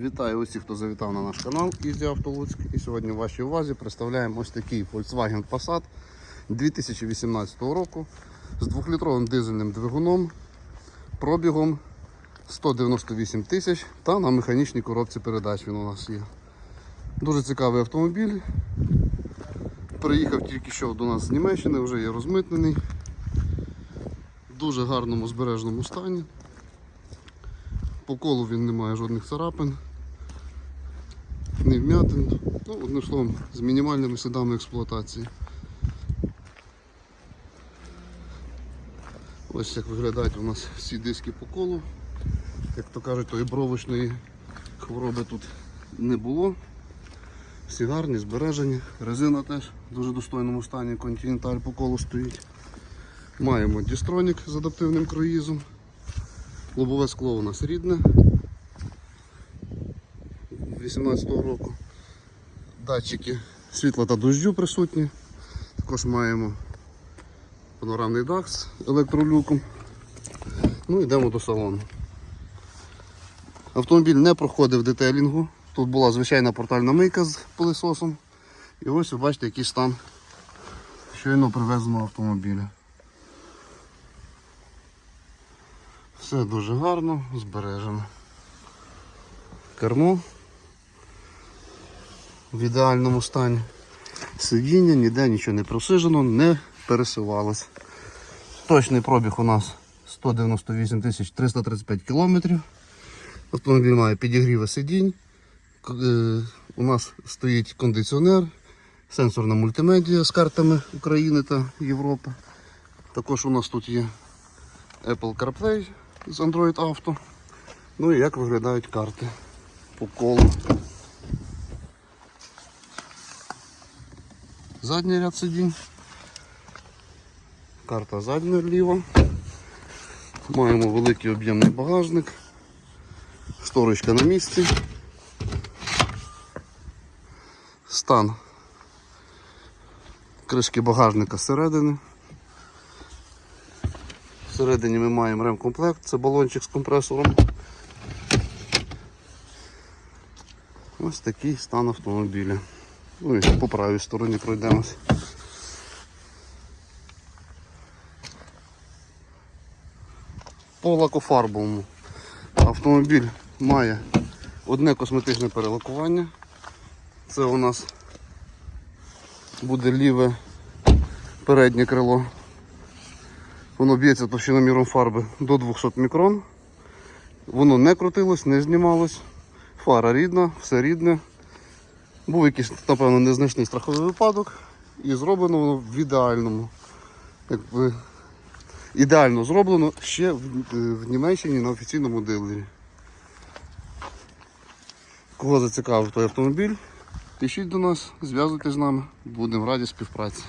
Вітаю усіх, хто завітав на наш канал Ізі Авто Луцьк. І сьогодні в вашій увазі представляємо ось такий Volkswagen Passat 2018 року з 2-літровим дизельним двигуном, пробігом 198 тисяч та на механічній коробці передач він у нас є. Дуже цікавий автомобіль. Приїхав тільки що до нас з Німеччини, вже є розмитнений. В дуже гарному збережному стані. По колу він не має жодних царапин, ні вмятин. Ну, одним словом, з мінімальними слідами експлуатації. Ось як виглядають у нас всі диски по колу. Як то кажуть, тої бровочної хвороби тут не було. Всі гарні, збережені. Резина теж в дуже достойному стані, континенталь по колу стоїть. Маємо дістронік з адаптивним круїзом. Лобове скло у нас рідне 18-го року. Датчики світла та дощу присутні. Також маємо панорамний дах з електролюком. Ну йдемо до салону. Автомобіль не проходив детелінгу. Тут була звичайна портальна мийка з пилисосом. І ось ви бачите, який стан щойно привезеного автомобіля. Все дуже гарно, збережено. Кермо в ідеальному стані. Сидіння, ніде нічого не просижено, не пересувалось. Точний пробіг у нас 198 335 кілометрів. Автомобіль має підігріви сидінь. Е, У нас стоїть кондиціонер, сенсорна мультимедіа з картами України та Європи. Також у нас тут є Apple CarPlay з Android Auto. Ну і як виглядають карти по колу. Задній ряд сидінь. Карта задня ліва. Маємо великий об'ємний багажник. Шторочка на місці. Стан кришки багажника зсередини. Всередині ми маємо ремкомплект, це балончик з компресором. Ось такий стан автомобіля. Ну і по правій стороні пройдемось. По лакофарбовому автомобіль має одне косметичне перелакування. Це у нас буде ліве переднє крило. Воно б'ється товщиноміром фарби до 200 мікрон. Воно не крутилось, не знімалось. Фара рідна, все рідне. Був якийсь, напевно, незначний страховий випадок і зроблено воно в ідеальному. Якби, ідеально зроблено ще в, в Німеччині на офіційному дилері. Кого зацікавив той автомобіль, пишіть до нас, зв'язуйтесь з нами, будемо раді співпраці.